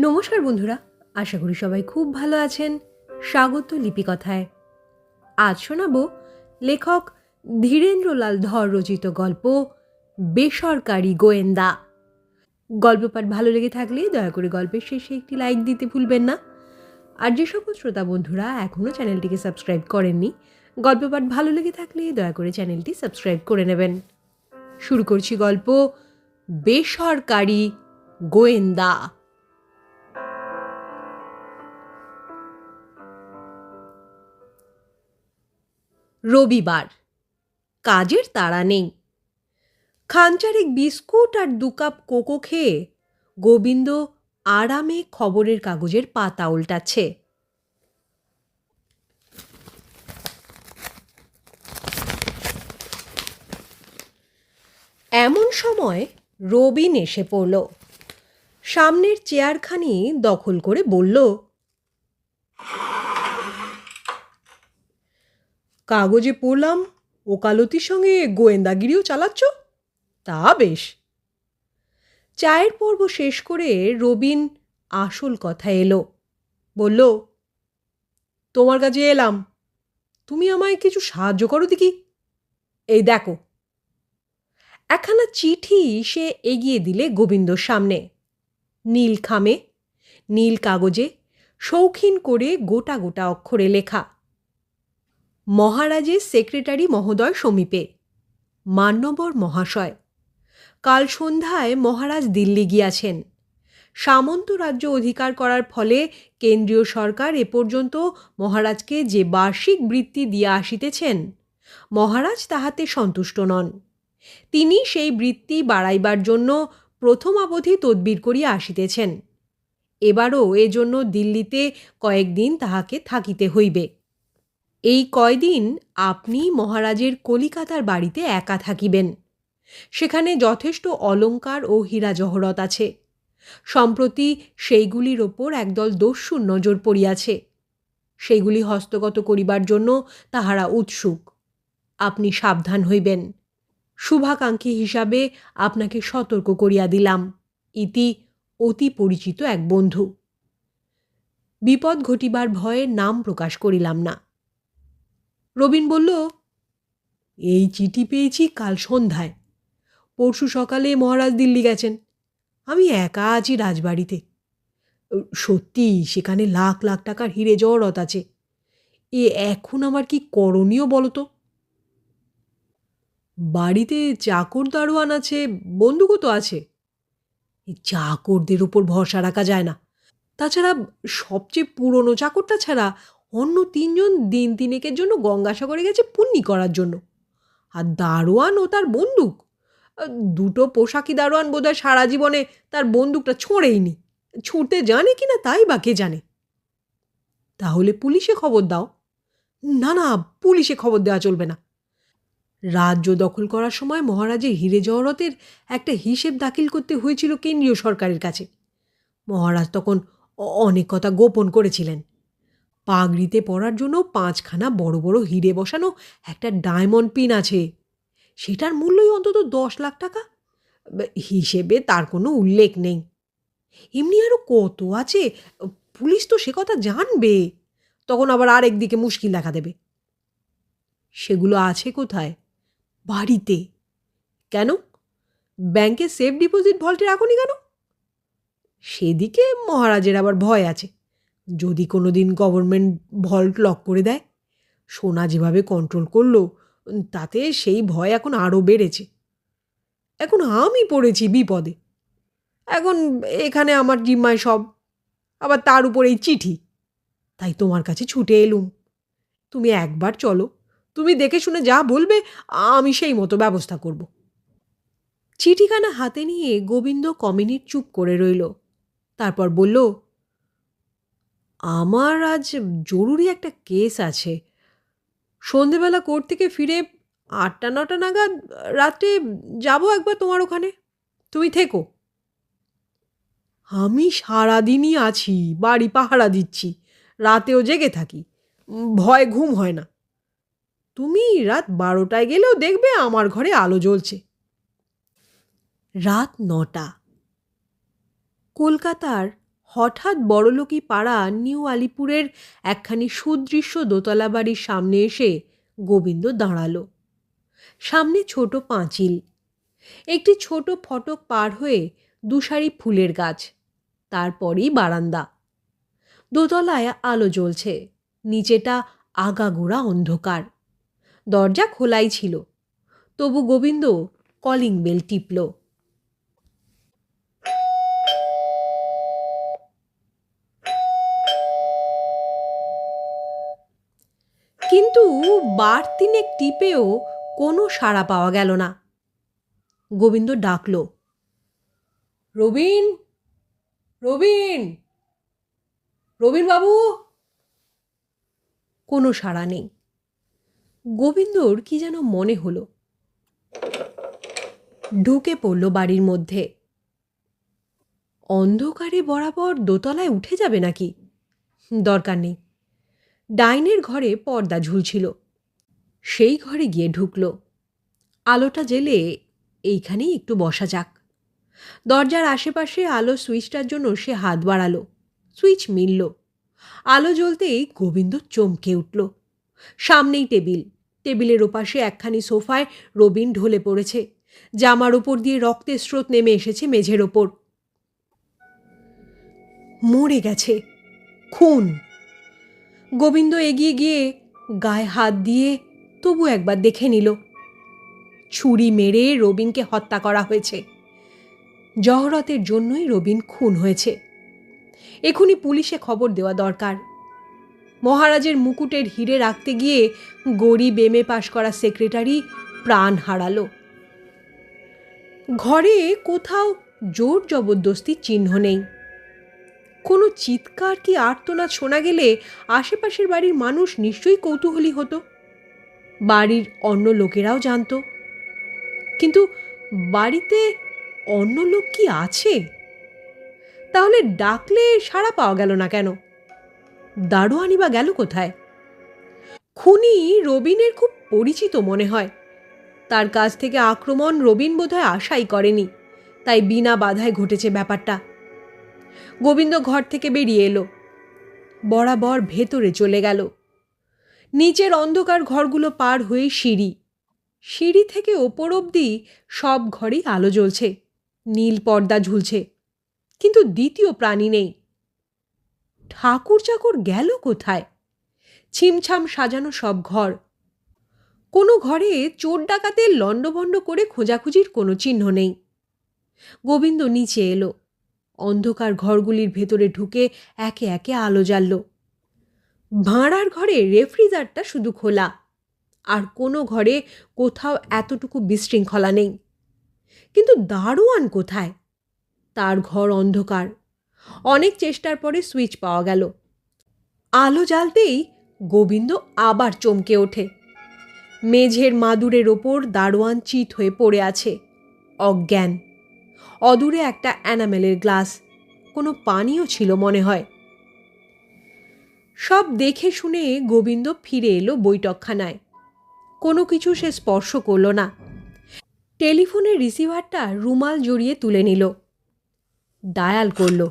নমস্কার বন্ধুরা, আশা করি সবাই খুব ভালো আছেন। স্বাগত লিপিকথায়। আজ শোনাবো লেখক ধীরেন্দ্রলাল ধর রচিত গল্প, বেসরকারি গোয়েন্দা। গল্প পাঠ ভালো লেগে থাকলে দয়া করে গল্পের শেষে একটি লাইক দিতে ভুলবেন না। আর যে সকল শ্রোতা বন্ধুরা এখনও চ্যানেলটিকে সাবস্ক্রাইব করেননি, গল্প পাঠ ভালো লেগে থাকলে দয়া করে চ্যানেলটি সাবস্ক্রাইব করে নেবেন। শুরু করছি গল্প, বেসরকারি গোয়েন্দা। রবিবার। কাজের তাড়া নেই। খানচারেক বিস্কুট আর দু কাপ কোকো খেয়ে গোবিন্দ আরামে খবরের কাগজের পাতা উল্টাচ্ছে। এমন সময় রবিন এসে পড়ল। সামনের চেয়ারখানি দখল করে বলল কাগজে পড়লাম, ওকালতির সঙ্গে গোয়েন্দাগিরিও চালাচ্ছ? তা বেশ। চায়ের পর্ব শেষ করে রবিন আসল কথা এলো। বলল, তোমার কাছে এলাম। তুমি আমায় কিছু সাহায্য করো দেখি। এই দেখো। একখানা চিঠি সে এগিয়ে দিলে গোবিন্দর সামনে। নীল খামে, নীল কাগজে, শৌখিন করে গোটা গোটা অক্ষরে লেখা। মহারাজের সেক্রেটারি মহোদয় সমীপে। মান্যবর মহাশয়। কাল সন্ধ্যায় মহারাজ দিল্লি গিয়াছেন। সামন্ত রাজ্য অধিকার করার ফলে কেন্দ্রীয় সরকার এ পর্যন্ত মহারাজকে যে বার্ষিক বৃত্তি দিয়া আসিতেছেন, মহারাজ তাহাতে সন্তুষ্ট নন। তিনি সেই বৃত্তি বাড়াইবার জন্য প্রথম অবধি তদবির করিয়া আসিতেছেন। এবারও এজন্য দিল্লিতে কয়েকদিন তাহাকে থাকিতে হইবে। এই কয়দিন আপনি মহারাজের কলিকাতার বাড়িতে একা থাকিবেন। সেখানে যথেষ্ট অলঙ্কার ও হীরা জহরত আছে। সম্প্রতি সেইগুলির ওপর একদল দস্যুর নজর পড়িয়াছে। সেইগুলি হস্তগত করিবার জন্য তাহারা উৎসুক। আপনি সাবধান হইবেন। শুভাকাঙ্ক্ষী হিসাবে আপনাকে সতর্ক করিয়া দিলাম। ইতি অতি পরিচিত এক বন্ধু। বিপদ ঘটিবার ভয়ে নাম প্রকাশ করিলাম না। রবিন বলল, এই চিঠি পেয়েছি কাল সন্ধ্যায়। পরশু সকালে মহারাজ দিল্লি গেছেন। আমি একা আছি রাজবাড়িতে। সত্যি, সেখানে লাখ লাখ টাকার হিরে জহরত আছে। এ এখন আমার কি করণীয় বলো তো? বাড়িতে চাকর দারোয়ান আছে, বন্দুকও তো আছে। চাকরদের উপর ভরসা রাখা যায় না। তাছাড়া সবচেয়ে পুরনো চাকরটা ছাড়া অন্য তিনজন দিন তিনেকের জন্য গঙ্গাসাগরে গেছে পুণ্যি করার জন্য। আর দারোয়ান ও তার বন্দুক? দুটো পোশাকি দারোয়ান বোধহয় সারা জীবনে তার বন্দুকটা ছোঁড়েইনি। ছুঁড়তে জানে কি না তাই বা কে জানে? তাহলে পুলিশে খবর দাও। না না, পুলিশে খবর দেওয়া চলবে না। রাজ্য দখল করার সময় মহারাজের হিরে জহরতের একটা হিসেব দাখিল করতে হয়েছিল কেন্দ্রীয় সরকারের কাছে। মহারাজ তখন অনেক কথা গোপন করেছিলেন। পাগড়িতে পরার জন্য পাঁচখানা বড় বড় হিরে বসানো একটা ডায়মন্ড পিন আছে। সেটার মূল্যই অন্তত দশ লাখ টাকা। হিসেবে তার কোনো উল্লেখ নেই। এমনি আরও কত আছে? পুলিশ তো সে কথা জানবে। তখন আবার আরেক দিকে মুশকিল দেখা দেবে। সেগুলো আছে কোথায়? বাড়িতে। কেন? ব্যাংকে সেফ ডিপোজিট ভল্টে রাখুনি কেন? সেদিকে মহারাজের আবার ভয় আছে। যদি কোনো দিন গভর্নমেন্ট ভল্ট লক করে দেয়, সোনা যেভাবে কন্ট্রোল করল তাতে সেই ভয় এখন আরও বেড়েছে। এখন আমি পড়েছি বিপদে। এখন এখানে আমার জিম্মায় সব, আবার তার উপর এই চিঠি। তাই তোমার কাছে ছুটে এলুম। তুমি একবার চলো, তুমি দেখে শুনে যা বলবে, আমি সেই মতো ব্যবস্থা করব। চিঠিখানা হাতে নিয়ে গোবিন্দ কমিনিট চুপ করে রইল। তারপর বলল আমার আজ জরুরি একটা কেস আছে। সন্ধেবেলা কোর্ট থেকে ফিরে আটটা, নটা নাগাদ রাত্রে যাব একবার তোমার ওখানে। তুমি থেকো। আমি সারাদিনই আছি, বাড়ি পাহারা দিচ্ছি, রাতেও জেগে থাকি, ভয় ঘুম হয় না। তুমি রাত বারোটায় গেলেও দেখবে আমার ঘরে আলো জ্বলছে। রাত নটা। কলকাতার হঠাৎ বড়লোকি পাড়া নিউ আলিপুরের একখানি সুদৃশ্য দোতলা বাড়ির সামনে এসে গোবিন্দ দাঁড়াল। সামনে ছোট পাঁচিল। একটি ছোট ফটক পার হয়ে দুসারি ফুলের গাছ, তারপরেই বারান্দা। দোতলায় আলো জ্বলছে, নিচেটা আগাগোড়া অন্ধকার। দরজা খোলাই ছিল, তবু গোবিন্দ কলিং বেল টিপল। কিন্তু বার তিনেক টিপেও কোনো সাড়া পাওয়া গেল না। গোবিন্দ ডাকল, রবিন রবিন রবিন বাবু! কোনো সাড়া নেই। গোবিন্দর কি যেন মনে হলো। ঢুকে পড়ল বাড়ির মধ্যে। অন্ধকারে বরাবর দোতলায় উঠে যাবে নাকি? দরকার নেই। ডাইনের ঘরে পর্দা ঝুলছিল। সেই ঘরে গিয়ে ঢুকল। আলোটা জেলে এইখানেই একটু বসা যাক। দরজার আশেপাশে আলো সুইচটার জন্য সে হাত বাড়ালো। সুইচ মিলল। আলো জ্বলতেই গোবিন্দ চমকে উঠল। সামনেই টেবিল। টেবিলের ওপাশে একখানি সোফায় রবিন ঢলে পড়েছে। জামার ওপর দিয়ে রক্তের স্রোত নেমে এসেছে মেঝের ওপর। মরে গেছে। খুন। গোবিন্দ এগিয়ে গিয়ে গায়ে হাত দিয়ে তবু একবার দেখে নিল। ছুরি মেরে রবিনকে হত্যা করা হয়েছে। জহরতের জন্যই রবিন খুন হয়েছে। এখনই পুলিশে খবর দেওয়া দরকার। মহারাজের মুকুটের হিরে রাখতে গিয়ে গরিব এমএ পাশ করা সেক্রেটারি প্রাণ হারালো। ঘরে কোথাও জোর জবরদস্তির চিহ্ন নেই। কোনো চিৎকার কি আর্তনাদ শোনা গেলে আশেপাশের বাড়ির মানুষ নিশ্চয়ই কৌতূহলী হতো? বাড়ির অন্য লোকেরাও জানতো। কিন্তু বাড়িতে অন্য লোক কি আছে? তাহলে ডাকলে সাড়া পাওয়া গেল না কেন? দারোয়ানি বা গেল কোথায়? খুনি রবিনের খুব পরিচিত মনে হয়। তার কাছ থেকে আক্রমণ রবিন বোধহয় আশাই করেনি। তাই বিনা বাধায় ঘটেছে ব্যাপারটা। গোবিন্দ ঘর থেকে বেরিয়ে এলো। বরাবর ভেতরে চলে গেল। নিচের অন্ধকার ঘরগুলো পার হয়ে সিঁড়ি। সিঁড়ি থেকে ওপর অবধি সব ঘরেই আলো জ্বলছে, নীল পর্দা ঝুলছে, কিন্তু দ্বিতীয় প্রাণী নেই। ঠাকুর চাকর গেল কোথায়? ছিমছাম সাজানো সব ঘর। কোনো ঘরে চোর ডাকাতে লণ্ডভণ্ড করে খোঁজাখুঁজির কোনো চিহ্ন নেই। গোবিন্দ নিচে এলো। অন্ধকার ঘরগুলির ভেতরে ঢুকে একে একে আলো জ্বালল। ভাঁড়ার ঘরে রেফ্রিজারটা শুধু খোলা। আর কোনো ঘরে কোথাও এতটুকু বিশৃঙ্খলা নেই। কিন্তু দারোয়ান কোথায়? তার ঘর অন্ধকার। অনেক চেষ্টার পরে সুইচ পাওয়া গেল। আলো জ্বালতেই গোবিন্দ আবার চমকে ওঠে। মেঝের মাদুরের ওপর দারোয়ান চিত হয়ে পড়ে আছে। অজ্ঞান। অদূরে একটা অ্যানামেলের গ্লাস। কোনো পানিও ছিল মনে হয়। সব দেখে শুনে গোবিন্দ ফিরে এলো বৈঠকখানায়। কোনো কিছু সে স্পর্শ করল না। টেলিফোনের রিসিভারটা রুমাল জড়িয়ে তুলে নিল। ডায়াল করল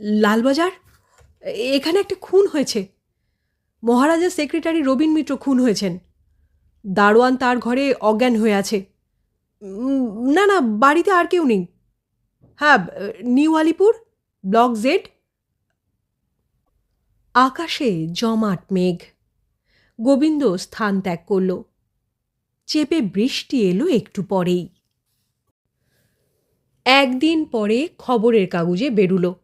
লালবাজার এখানে একটা খুন হয়েছে। মহারাজা সেক্রেটারি রবীন মিত্র খুন হয়েছেন। দারোয়ান তার ঘরে অজ্ঞান হয়ে আছে। না না, বাড়িতে আর কেউ নেই। হ্যাঁ নিউ আলিপুর, ব্লক জেড আকাশে জমাট মেঘ। গোবিন্দ স্থান ত্যাগ করল। চেপে বৃষ্টি এলো একটু পরেই। একদিন পরে খবরের কাগজে বেরুলো।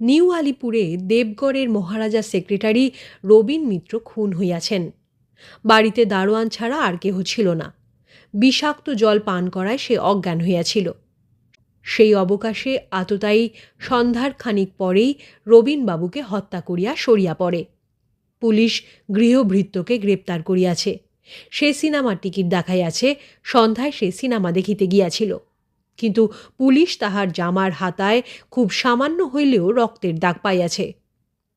নিউ আলিপুরে দেবগড়ের মহারাজা সেক্রেটারি রবীন মিত্র খুন হইয়াছেন। বাড়িতে দারোয়ান ছাড়া আর কেহ ছিল না। বিষাক্ত জল পান করায় সে অজ্ঞান হইয়াছিল। সেই অবকাশে আততায়ী সন্ধ্যার খানিক পরেই রবীনবাবুকে হত্যা করিয়া সরিয়া পড়ে। পুলিশ গৃহভৃত্যকে গ্রেপ্তার করিয়াছে। সে সিনেমার টিকিট দেখাইয়াছে, সন্ধ্যায় সে সিনেমা দেখিতে গিয়াছিল। কিন্তু পুলিশ তাহার জামার হাতায় খুব সামান্য হইলেও রক্তের দাগ পাইয়াছে।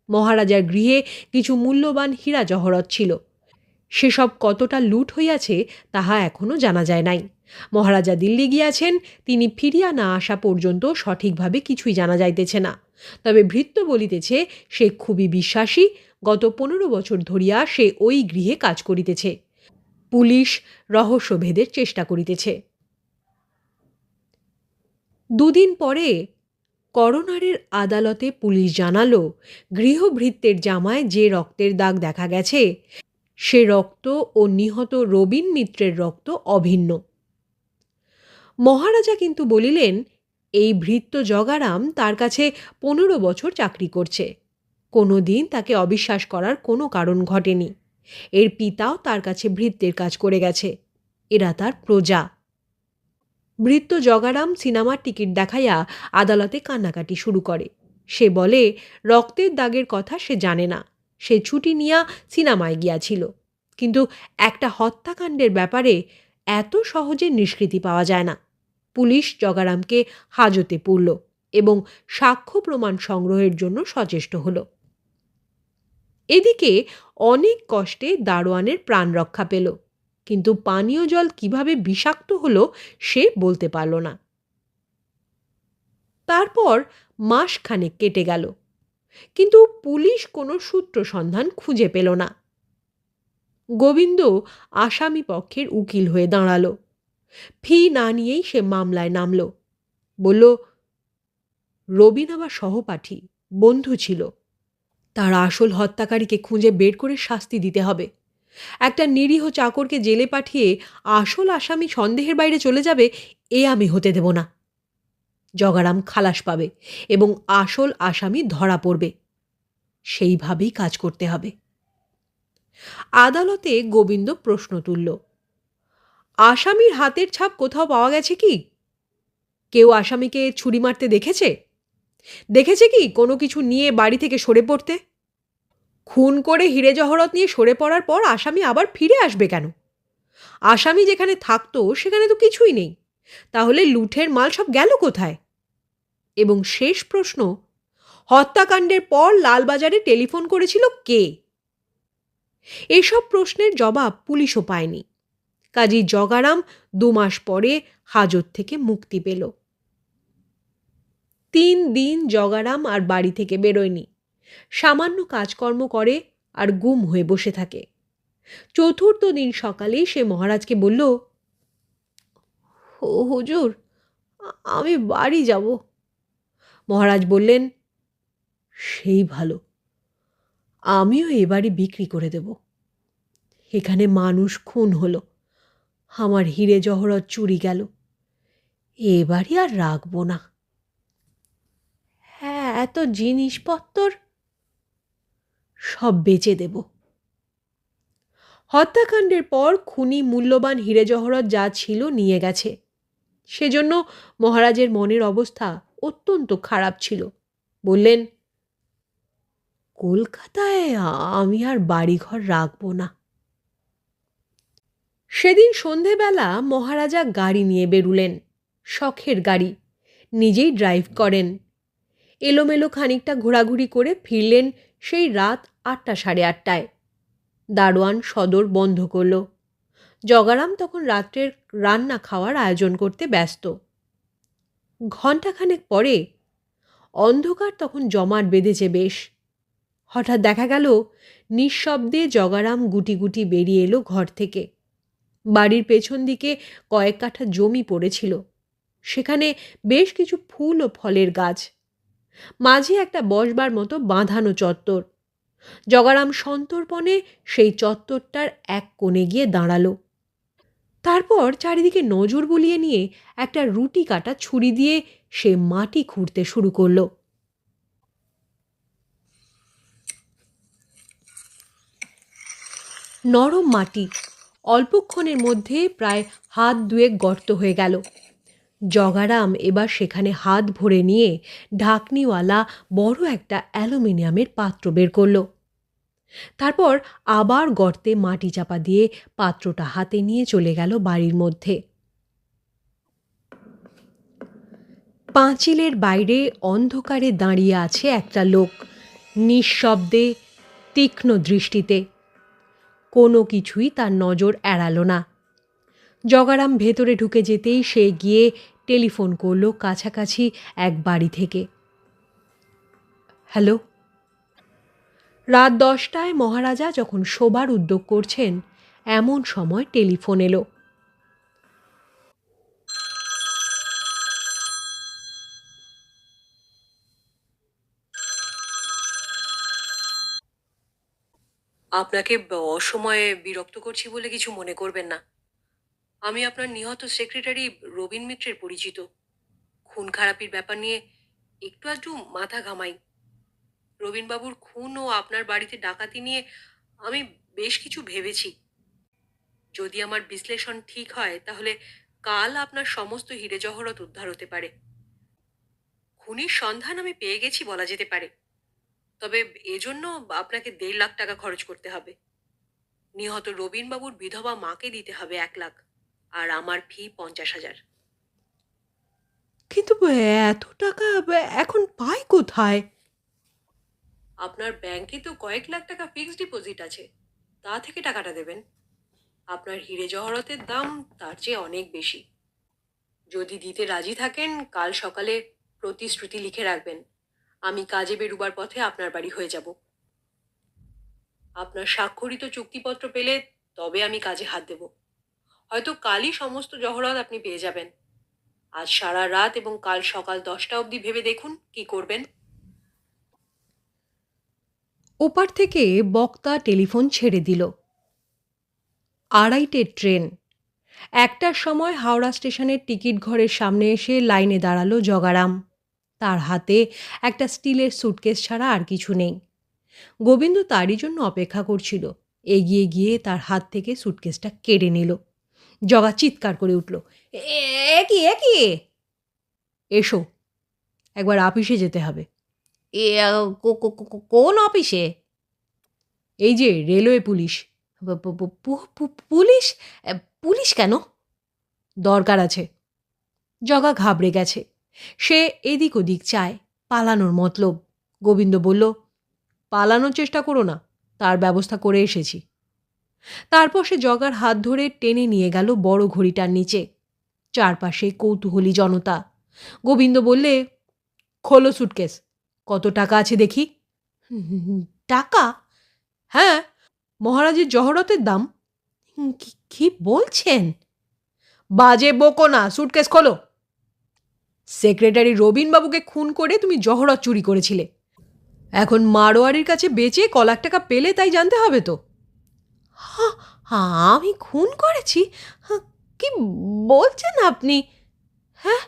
মহারাজার গৃহে কিছু মূল্যবান হীরা জহরত ছিল। সেসব কতটা লুট হইয়াছে তাহা এখনও জানা যায় নাই। মহারাজা দিল্লি গিয়াছেন, তিনি ফিরিয়া না আসা পর্যন্ত সঠিকভাবে কিছুই জানা যাইতেছে না। তবে ভৃত্য বলিতেছে, সে খুবই বিশ্বাসী, গত পনেরো বছর ধরিয়া সে ওই গৃহে কাজ করিতেছে। পুলিশ রহস্যভেদের চেষ্টা করিতেছে। দুদিন পরে করোনারের আদালতে পুলিশ জানালো, গৃহভৃত্যের জামায় যে রক্তের দাগ দেখা গেছে সে রক্ত ও নিহত রবীন মিত্রের রক্ত অভিন্ন। মহারাজা কিন্তু বলিলেন, এই ভৃত্য জগারাম তার কাছে পনেরো বছর চাকরি করছে। কোনো দিন তাকে অবিশ্বাস করার কোনো কারণ ঘটেনি। এর পিতাও তার কাছে ভৃত্যের কাজ করে গেছে। এরা তার প্রজা ভৃত্য জগারাম সিনেমার টিকিট দেখাইয়া আদালতে কান্নাকাটি শুরু করে। সে বলে, রক্তের দাগের কথা সে জানে না। সে ছুটি নিয়া সিনেমায় গিয়াছিল। কিন্তু একটা হত্যাকাণ্ডের ব্যাপারে এত সহজে নিষ্কৃতি পাওয়া যায় না। পুলিশ জগারামকে হাজতে পুরল এবং সাক্ষ্য প্রমাণ সংগ্রহের জন্য সচেষ্ট হল। এদিকে অনেক কষ্টে দারোয়ানের প্রাণ রক্ষা পেল, কিন্তু পানীয় জল কীভাবে বিষাক্ত হলো সে বলতে পারল না। তারপর মাসখানেক কেটে গেল। কিন্তু পুলিশ কোনো সূত্র সন্ধান খুঁজে পেল না। গোবিন্দ আসামি পক্ষের উকিল হয়ে দাঁড়াল। ফি না নিয়েই সে মামলায় নামল। বলল রবিন আবার সহপাঠী, বন্ধু ছিল। তার আসল হত্যাকারীকে খুঁজে বের করে শাস্তি দিতে হবে। একটা নিরীহ চাকরকে জেলে পাঠিয়ে আসল আসামি সন্দেহের বাইরে চলে যাবে, এ আমি হতে দেব না। জগারাম খালাস পাবে এবং আসল আসামি ধরা পড়বে। সেইভাবেই কাজ করতে হবে। আদালতে গোবিন্দ প্রশ্ন তুলল, আসামির হাতের ছাপ কোথাও পাওয়া গেছে কি? কেউ আসামিকে ছুরি মারতে দেখেছে? দেখেছে কি কোনো কিছু নিয়ে বাড়ি থেকে সরে পড়তে? খুন করে হিরে জহরত নিয়ে সরে পড়ার পর আসামি আবার ফিরে আসবে কেন? আসামি যেখানে থাকতো সেখানে তো কিছুই নেই। তাহলে লুঠের মাল সব গেল কোথায়? এবং শেষ প্রশ্ন, হত্যাকাণ্ডের পর লালবাজারে টেলিফোন করেছিল কে? এসব প্রশ্নের জবাব পুলিশও পায়নি। কাজী জগারাম দু মাস পরে হাজত থেকে মুক্তি পেল। তিন দিন জগারাম আর বাড়ি থেকে বেরোয়নি। সামান্য কাজকর্ম করে আর গুম হয়ে বসে থাকে। চতুর্থ দিন সকালে সে মহারাজকে বলল হুজুর আমি বাড়ি যাব। মহারাজ বললেন, সেই ভালো। আমিও এ বাড়ি বিক্রি করে দেব। এখানে মানুষ খুন হলো। আমার হিরে জহরত চুরি গেল। এ বাড়ি আর রাখব না। হ্যাঁ এত জিনিসপত্র সব বেচে দেব। হত্যাকাণ্ডের পর খুনি মূল্যবান হিরে জহরত যা ছিল নিয়ে গেছে। সেজন্য মহারাজের মনের অবস্থা অত্যন্ত খারাপ ছিল। বললেন, কলকাতায় আমি আর বাড়িঘর রাখব না। সেদিন সন্ধেবেলা মহারাজা গাড়ি নিয়ে বেরুলেন, শখের গাড়ি। নিজেই ড্রাইভ করেন। এলোমেলো খানিকটা ঘোরাঘুরি করে ফিরলেন সেই রাত আটটা সাড়ে আটটায়। দারোয়ান সদর বন্ধ করল। জগারাম তখন রাত্রের রান্না খাওয়ার আয়োজন করতে ব্যস্ত। ঘণ্টাখানেক পরে অন্ধকার তখন জমাট বেঁধেছে বেশ। হঠাৎ দেখা গেল, নিঃশব্দে জগারাম গুটি গুটি বেরিয়ে এলো ঘর থেকে। বাড়ির পেছন দিকে কয়েক কাঠা জমি পড়েছিল। সেখানে বেশ কিছু ফুল ও ফলের গাছ। মাঝে একটা বসবার মতো বাঁধানো চত্বর। জগারাম সন্তর্পণে সেই চত্বরটার এক কোণে গিয়ে দাঁড়াল। তারপর চারিদিকে নজর বুলিয়ে নিয়ে একটা রুটি কাটা ছুরি দিয়ে সে মাটি খুঁড়তে শুরু করল। নরম মাটি অল্পক্ষণের মধ্যে প্রায় হাত দুয়েক গর্ত হয়ে গেল। জগারাম এবার সেখানে হাত ভরে নিয়ে ঢাকনিওয়ালা বড় একটা অ্যালুমিনিয়ামের পাত্র বের করল। তারপর আবার গর্তে মাটি চাপা দিয়ে পাত্রটা হাতে নিয়ে চলে গেল বাড়ির মধ্যে। পাঁচিলের বাইরে অন্ধকারে দাঁড়িয়ে আছে একটা লোক। নিঃশব্দে, তীক্ষ্ণ দৃষ্টিতে। কোনো কিছুই তার নজর এড়ালো না। জগারাম ভেতরে ঢুকে যেতেই সে গিয়ে টেলিফোন করল কাছাকাছি এক বাড়ি থেকে। হ্যালো? রাত দশটায় মহারাজা যখন শোবার উদ্যোগ করছেন, এমন সময় টেলিফোন এলো। আপনাকে অসময়ে বিরক্ত করছি বলে কিছু মনে করবেন না। আমি আপনার নিহত সেক্রেটারি রবীন মিত্রের পরিচিত। খুন খারাপির ব্যাপার নিয়ে একটু আধটু মাথা ঘামাই। রবীনবাবুর খুন ও আপনার বাড়িতে ডাকাতি নিয়ে আমি বেশ কিছু ভেবেছি। যদি আমার বিশ্লেষণ ঠিক হয়, তাহলে কাল আপনার সমস্ত হিরে জহরত উদ্ধার হতে পারে। খুনির সন্ধান আমি পেয়ে গেছি বলা যেতে পারে। তবে এজন্য আপনাকে দেড় লাখ টাকা খরচ করতে হবে। নিহত রবীনবাবুর বিধবা মাকে দিতে হবে এক লাখ, আর আমার ফি পঞ্চাশ হাজার। কিন্তু এত টাকা এখন পাই কোথায়? আপনার ব্যাংকে তো কয়েক লাখ টাকা ফিক্সড ডিপোজিট আছে, তা থেকে টাকাটা দেবেন। আপনার হিরে জহরতের দাম তার চেয়ে অনেক বেশি। যদি দিতে রাজি থাকেন, কাল সকালে প্রতিশ্রুতি লিখে রাখবেন। আমি কাজে বেরুবার পথে আপনার বাড়ি হয়ে যাব। আপনার স্বাক্ষরিত চুক্তিপত্র পেলে তবে আমি কাজে হাত দেব। হয়তো কালই সমস্ত জহরত আপনি পেয়ে যাবেন। আজ সারা রাত এবং কাল সকাল দশটা অবধি ভেবে দেখুন কি করবেন। ওপার থেকে বক্তা টেলিফোন ছেড়ে দিল। আড়াইটের ট্রেন। একটার সময় হাওড়া স্টেশনের টিকিট ঘরের সামনে এসে লাইনে দাঁড়াল জগারাম। তার হাতে একটা স্টিলের সুটকেস ছাড়া আর কিছু নেই। গোবিন্দ তারই জন্য অপেক্ষা করছিল। এগিয়ে গিয়ে তার হাত থেকে সুটকেসটা কেড়ে নিল। জগা চিৎকার করে উঠল কি কি? এসো, একবার আপিসে যেতে হবে। এ কোন অফিসে? এই যে রেলওয়ে পুলিশ। পুলিশ? পুলিশ কেন? দরকার আছে। জগা ঘাবড়ে গেছে। সে এদিক ওদিক চায় পালানোর মতলব। গোবিন্দ বলল, পালানোর চেষ্টা করো না, তার ব্যবস্থা করে এসেছি। তারপর সে জগার হাত ধরে টেনে নিয়ে গেল বড় ঘড়িটার নিচে। চারপাশে কৌতূহলী জনতা। গোবিন্দ বললে, খোলো সুটকেস কত টাকা আছে দেখি? টাকা? হ্যাঁ মহারাজের জহরতের দাম? কি- বলছেন? বাজে বকো না সুটকেস খোলো। সেক্রেটারি রবিনবাবুকে খুন করে তুমি জহরত চুরি করেছিলে। এখন মারোয়ারির কাছে বেচে ক লাখ টাকা পেলে তাই জানতে হবে তো। আমি খুন করেছি? কি বলছেন আপনি হ্যাঁ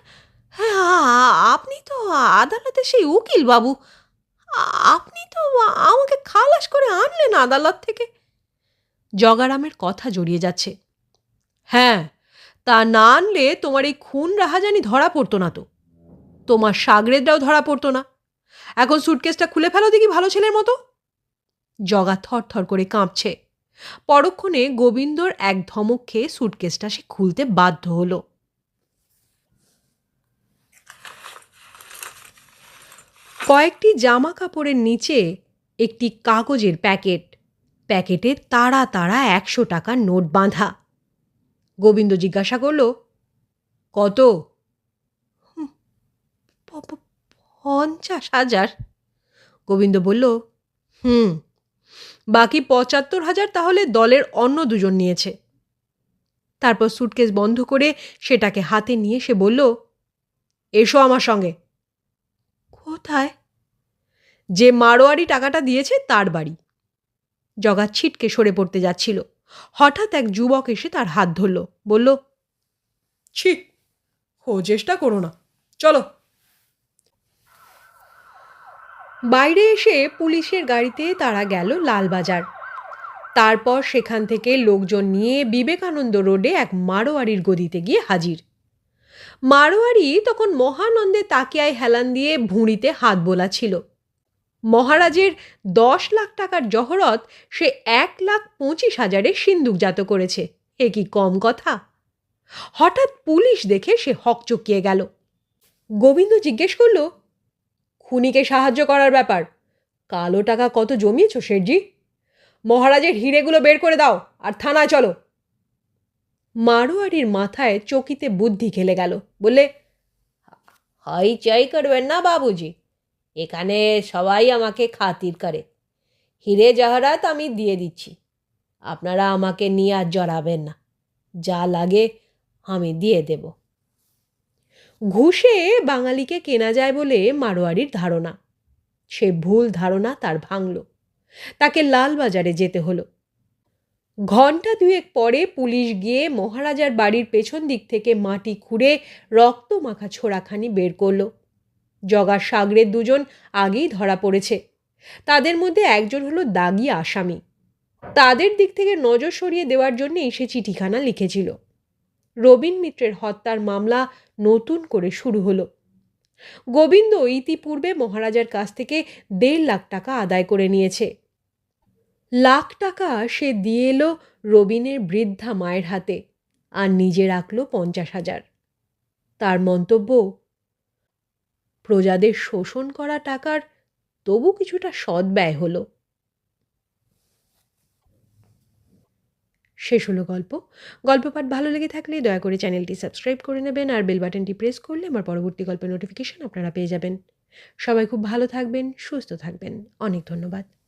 হ্যাঁ আ- আপনি তো আদালতে সেই উকিল বাবু আপনি তো আমাকে খালাস করে আনলেন আদালত থেকে। জগারামের কথা জড়িয়ে যাচ্ছে। হ্যাঁ তা না আনলে তোমার এই খুন রাহাজানি ধরা পড়তো না তো। তোমার সাগরেদরাও ধরা পড়তো না। এখন সুটকেসটা খুলে ফেলো দেখি ভালো ছেলের মতো। জগা থর থর করে কাঁপছে। পরক্ষণে গোবিন্দর এক ধমক খেয়ে সুটকেসটা সে খুলতে বাধ্য হলো। কয়েকটি জামা কাপড়ের নিচে একটি কাগজের প্যাকেট। প্যাকেটে তারা তারা একশো টাকার নোট বাঁধা। গোবিন্দ জিজ্ঞাসা করল, কত? পঞ্চাশ হাজার। গোবিন্দ বলল, হুম, বাকি পঁচাত্তর হাজার তাহলে দলের অন্য দুজন নিয়েছে। তারপর সুটকেস বন্ধ করে সেটাকে হাতে নিয়ে সে বলল, এসো আমার সঙ্গে। কোথায়? যে মারোয়ারি টাকাটা দিয়েছে তার বাড়ি। জগা ছিটকে সরে পড়তে যাচ্ছিল। হঠাৎ এক যুবক এসে তার হাত ধরল। বলল, ছি, ও চেষ্টা করো না। চলো। বাইরে এসে পুলিশের গাড়িতে তারা গেল লালবাজার। তারপর সেখান থেকে লোকজন নিয়ে বিবেকানন্দ রোডে এক মারোয়ারির গদিতে গিয়ে হাজির। মারোয়ারি তখন মহানন্দে তাকিয়ায় হেলান দিয়ে ভুঁড়িতে হাত বোলা ছিল। মহারাজের দশ লাখ টাকার জহরত সে এক লাখ পঁচিশ হাজারে সিন্দুকজাত করেছে। এ কি কম কথা? হঠাৎ পুলিশ দেখে সে হকচকিয়ে গেল। গোবিন্দ জিজ্ঞেস করল, খুনিকে সাহায্য করার ব্যাপার? কালো টাকা কত জমিয়েছ শেঠজি? মহারাজের হিরেগুলো বের করে দাও, আর থানায় চলো। মারোয়ারির মাথায় চকিতে বুদ্ধি খেলে গেল। বলে হাই চাই করবেন না বাবুজি, এখানে সবাই আমাকে খাতির করে। হিরে জাহারাত আমি দিয়ে দিচ্ছি, আপনারা আমাকে নিয়ে আর জড়াবেন না, যা লাগে আমি দিয়ে দেব। ঘুষে বাঙালিকে কেনা যায় বলে মারোয়ারির ধারণা। সে ভুল ধারণা তার ভাঙল। তাকে লালবাজারে যেতে হলো। ঘণ্টা দুয়েক পরে পুলিশ গিয়ে মহারাজার বাড়ির পেছন দিক থেকে মাটি খুঁড়ে রক্ত মাখা ছোড়াখানি বের করল। জগার সাগরের দুজন আগেই ধরা পড়েছে। তাদের মধ্যে একজন হলো দাগি আসামি। তাদের দিক থেকে নজর সরিয়ে দেওয়ার জন্যেই সে চিঠিখানা লিখেছিল। রবীন মিত্রের হত্যার মামলা নতুন করে শুরু হলো। গোবিন্দ ইতিপূর্বে মহারাজার কাছ থেকে দেড় লাখ টাকা আদায় করে নিয়েছে। লাখ টাকা সে দিয়ে এলো রবিনের বৃদ্ধা মায়ের হাতে আর নিজে রাখল পঞ্চাশ হাজার। তার মন্তব্য, প্রজাদের শোষণ করা টাকার তবু কিছুটা সদ্ব্যয় হলো। শেষ হলো গল্প। গল্প পাঠ ভালো লেগে থাকলে দয়া করে চ্যানেলটি সাবস্ক্রাইব করে নেবেন আর বেল বাটনটি প্রেস করলে আমার পরবর্তী গল্পের নোটিফিকেশন আপনারা পেয়ে যাবেন। সবাই খুব ভালো থাকবেন, সুস্থ থাকবেন। অনেক ধন্যবাদ।